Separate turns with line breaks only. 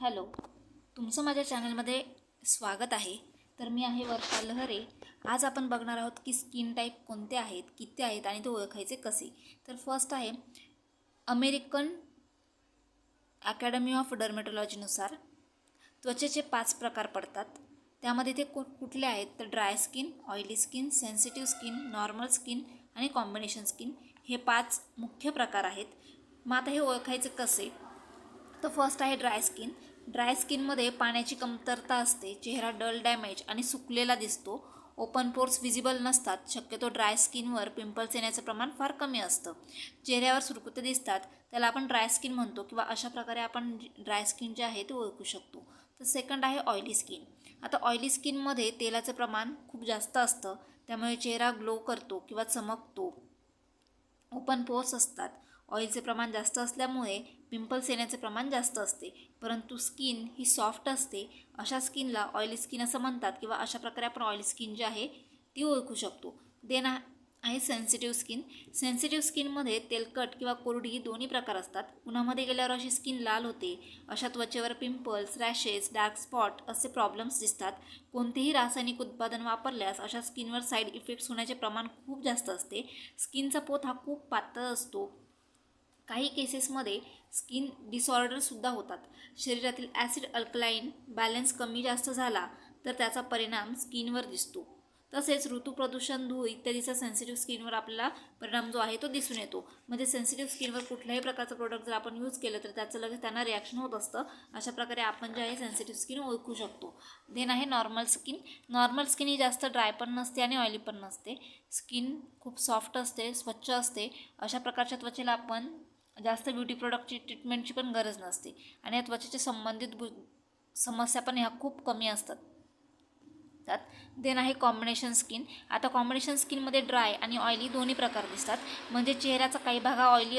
Hello. तुमचं माझ्या चॅनलमध्ये स्वागत आहे. तर मी आहे वर्षा लहरे. आज आपण बघणार आहोत की स्किन टाईप कोणते आहेत किती आहेत आणि ते ओळखायचे कसे. तर फर्स्ट आहे अमेरिकन अकॅडमी ऑफ डर्मेटॉलॉजीनुसार त्वचेचे पाच प्रकार पडतात. त्यामध्ये ते कु कुठले आहेत तर dry skin oily skin sensitive skin normal skin आणि कॉम्बिनेशन स्किन हे पाच मुख्य प्रकार आहेत. मग आता हे ओळखायचे कसे? तर फर्स्ट आहे ड्राय स्किन ड्राय स्किनमध्ये पाण्याची कमतरता असते चेहरा डल डॅमेज आणि सुकलेला दिसतो. ओपन पोर्स विजिबल नसतात शक्यतो ड्राय स्किनवर पिंपल्स येण्याचं प्रमाण फार कमी असतं. चेहऱ्यावर सुरकुते दिसतात त्याला आपण ड्राय स्किन म्हणतो किंवा अशा प्रकारे आपण ड्राय स्किन जे आहे ते ओळखू शकतो. तर सेकंड आहे ऑइली स्किन आता ऑइली स्किनमध्ये तेलाचं प्रमाण खूप जास्त असतं त्यामुळे चेहरा ग्लो करतो किंवा चमकतो. ओपन पोर्स असतात. ऑइलचे प्रमाण जास्त असल्यामुळे पिंपल्स येण्याचे प्रमाण जास्त असते. परंतु स्किन ही सॉफ्ट असते. अशा स्किनला ऑइली स्किन असं म्हणतात किंवा अशा प्रकारे आपण ऑइली स्किन जी आहे ती ओळखू शकतो. देन आहे सेन्सिटिव्ह स्किन. सेन्सिटिव्ह स्किनमध्ये तेलकट किंवा कोरडी दोन्ही प्रकार असतात. उन्हामध्ये गेल्यावर अशी स्किन लाल होते. अशा त्वचेवर पिंपल्स रॅशेस डार्क स्पॉट असे प्रॉब्लेम्स दिसतात. कोणतेही रासायनिक उत्पादन वापरल्यास अशा स्किनवर साईड इफेक्ट्स होण्याचे प्रमाण खूप जास्त असते. स्किनचा पोत हा खूप पातळ असतो. काही केसेसमध्ये स्किन डिसऑर्डरसुद्धा होतात. शरीरातील ॲसिड अल्कलाईन बॅलन्स कमी जास्त झाला तर त्याचा परिणाम स्किनवर दिसतो. तसेच ऋतुप्रदूषण धूळ इत्यादीचा सेन्सिटिव्ह स्किनवर आपल्याला परिणाम जो आहे तो दिसून येतो. म्हणजे सेन्सिटिव्ह स्किनवर कुठल्याही प्रकारचं प्रोडक्ट जर आपण यूज केलं तर त्याचं लगेच त्यांना रिॲक्शन होत असतं. अशा प्रकारे आपण जे आहे सेन्सिटिव्ह स्किन ओळखू शकतो. देन आहे नॉर्मल स्किन नॉर्मल स्किन ही जास्त ड्राय पण नसते आणि ऑइली पण नसते. स्किन खूप सॉफ्ट असते स्वच्छ असते. अशा प्रकारच्या त्वचेला आपण जास्त ब्युटी प्रोडक्टची ट्रीटमेंटची पण गरज नसते. आणि या त्वचेच्या संबंधित गु समस्या पण ह्या खूप कमी असतात. त्यात देन आहे कॉम्बिनेशन स्किन आता कॉम्बिनेशन स्किनमध्ये ड्राय आणि ऑइली दोन्ही प्रकार दिसतात. म्हणजे चेहऱ्याचा काही भाग ऑइली